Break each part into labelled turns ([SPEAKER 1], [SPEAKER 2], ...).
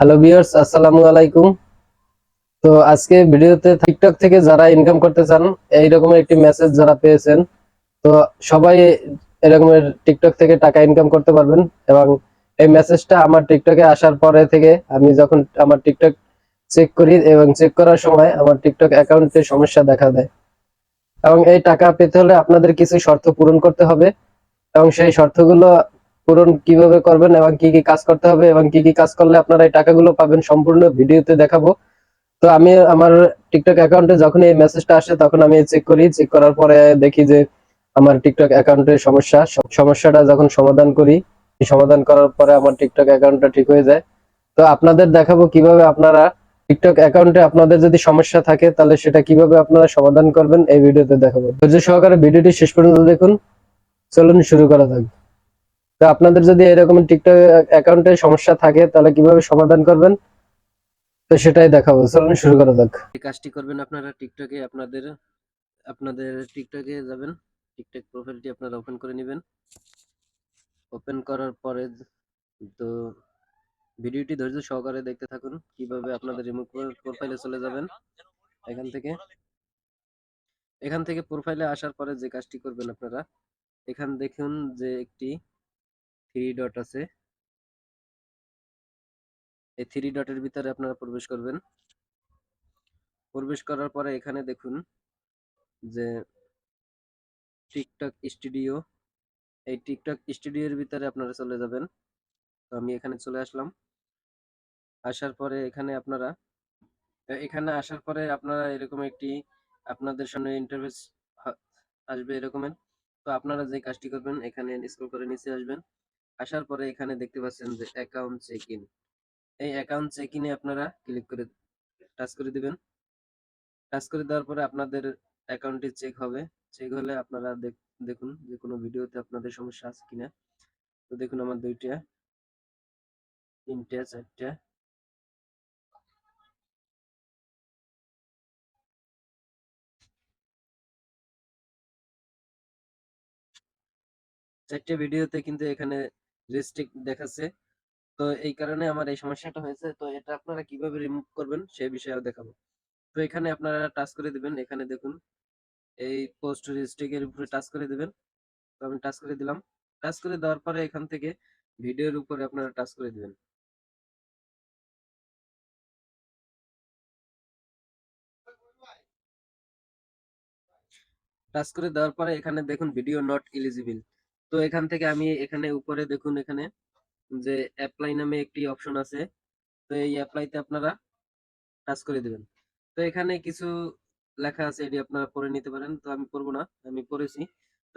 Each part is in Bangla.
[SPEAKER 1] হ্যালো ভিউয়ার্স আসসালামু আলাইকুম। তো আজকে ভিডিওতে টিকটক থেকে যারা ইনকাম করতে চান এই রকমের একটি মেসেজ যারা পেয়েছেন, তো সবাই এরকমের টিকটক থেকে টাকা ইনকাম করতে পারবেন এবং এই মেসেজটা আমার টিকটকে আসার পরে থেকে আমি যখন আমার টিকটক চেক করি এবং চেক করার সময় আমার টিকটক অ্যাকাউন্টে সমস্যা দেখা দেয়। এবং এই টাকা পেতে হলে আপনাদের কিছু শর্ত পূরণ করতে হবে এবং সেই শর্তগুলো পূরণ কীভাবে করবেন এবং কি কি কাজ করতে হবে এবং কি কি কাজ করলে আপনারা এই টাকাগুলো পাবেন সম্পূর্ণ ভিডিওতে দেখাবো। তো আমি আমার টিকটক অ্যাকাউন্টে যখন এই মেসেজটা আসে তখন আমি চেক করি চেক করার পরে দেখি যে আমার টিকটক অ্যাকাউন্টের সমস্যা সমস্যাটা যখন সমাধান করি, সমাধান করার পরে আমার টিকটক অ্যাকাউন্টটা ঠিক হয়ে যায়। তো আপনাদের দেখাবো কীভাবে আপনারা টিকটক অ্যাকাউন্টে আপনাদের যদি সমস্যা থাকে তাহলে সেটা কীভাবে আপনারা সমাধান করবেন এই ভিডিওতে দেখাবো। ধৈর্য সহকারে ভিডিওটি শেষ পর্যন্ত দেখুন। চলুন শুরু করা যাক। তো আপনাদের যদি এরকম টিকটক অ্যাকাউন্টে সমস্যা থাকে, তাহলে কীভাবে সমাধান করবেন? তো সেটাই দেখাবো। চলুন শুরু করা যাক।
[SPEAKER 2] এই কাজটি করবেন আপনারা টিকটকে আপনাদের আপনাদের টিকটকে যাবেন। টিকটক প্রোফাইলটি আপনারা ওপেন করে নেবেন। ওপেন করার পরে তো ভিডিওটি ধৈর্য সহকারে দেখতে থাকুন, কীভাবে আপনাদের রিমুভ প্রোফাইলে চলে যাবেন এখান থেকে। এখান থেকে প্রোফাইলে আসার পরে যে কাজটি করবেন আপনারা, এখান দেখুন যে একটি থ্রি ডট আছে। এই থ্রি ডটের ভিতরে আপনারা প্রবেশ করবেন। প্রবেশ করার পরে এখানে দেখুন যে টিকটক স্টুডিও, এই টিকটক স্টুডিওর ভিতরে আপনারা চলে যাবেন। তো আমি এখানে চলে আসলাম। আসার পরে এখানে আপনারা এখানে আসার পরে আপনারা এরকম একটি আপনাদের সামনে ইন্টারফেস আসবে এরকমের। তো আপনারা যে কাজটি করবেন, এখানে স্ক্রল করে নিচে আসবেন। আসার পরে এখানে দেখতে পাচ্ছেন যে অ্যাকাউন্ট চেক ইন এই অ্যাকাউন্ট চেক ইনে আপনারা ক্লিক করে টাচ করে দিবেন। টাচ করে দেওয়ার পরে আপনাদের অ্যাকাউন্টটি চেক হবে। চেক হলে আপনারা দেখুন যে কোনো ভিডিওতে আপনাদের সমস্যা আছে কিনা। তো দেখুন আমার দুইটা, তিনটা, চারটা। চারটে ভিডিওতে কিন্তু এখানে রেস্ট্রিক্ট দেখাচ্ছে। তো এই কারণে আমার এই সমস্যাটা হয়েছে। তো এটা আপনারা কীভাবে রিমুভ করবেন সেই বিষয়ে দেখাবো। তো এখানে আপনারা টাচ করে দিবেন। এখানে দেখুন, এই পোস্ট রেস্ট্রিক্টের উপরে টাচ করে দিবেন। তো আমি টাচ করে দিলাম। টাচ করে দেওয়ার পরে এখান থেকে ভিডিওর উপরে আপনারা টাচ করে দিবেন। টাচ করে দেওয়ার পরে এখানে দেখুন ভিডিও নট এলিজিবল তো এখান থেকে আমি এখানে উপরে দেখুন এখানে যে অ্যাপ্লাই নামে একটি অপশন আছে। তো এই অ্যাপ্লাইতে আপনারা টাচ করে দিবেন। তো এখানে কিছু লেখা আছে, এটি আপনারা পড়ে নিতে পারেন। তো আমি পড়ব না, আমি পড়েছি।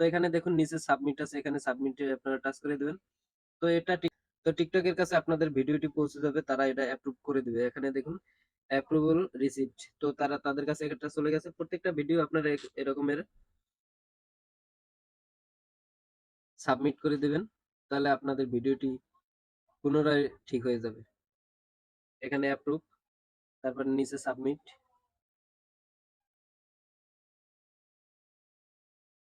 [SPEAKER 2] তো এখানে দেখুন নিচে সাবমিট আছে, এখানে সাবমিটে আপনারা টাচ করে দিবেন। তো এটা তো টিকটকের কাছে আপনাদের ভিডিওটি পৌঁছে যাবে, তারা এটা অ্যাপ্রুভ করে দিবে। এখানে দেখুন অ্যাপ্রুভাল রিসিপ্ট তো তারা তাদের কাছে এটা চলে গেছে। প্রত্যেকটা ভিডিও আপনারা এরকমের সাবমিট করে দেবেন, তাহলে আপনাদের ভিডিওটি পুনরায় ঠিক হয়ে যাবে। এখানে অ্যাপ্রুভ তারপর নিচে সাবমিট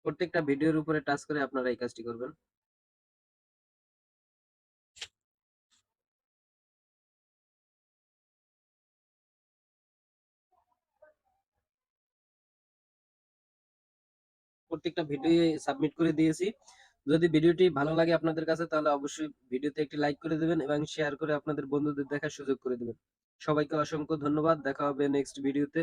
[SPEAKER 2] প্রত্যেকটা ভিডিওর উপরে টাচ করে আপনারা এই কাজটি করবেন। প্রত্যেকটা ভিডিও সাবমিট করে দিয়েছি। যদি ভিডিওটি ভালো লাগে আপনাদের কাছে, তাহলে অবশ্যই ভিডিওতে একটি লাইক করে দেবেন এবং শেয়ার করে আপনাদের বন্ধুদের দেখার সুযোগ করে দেবেন। সবাইকে অসংখ্য ধন্যবাদ। দেখা হবে নেক্সট ভিডিওতে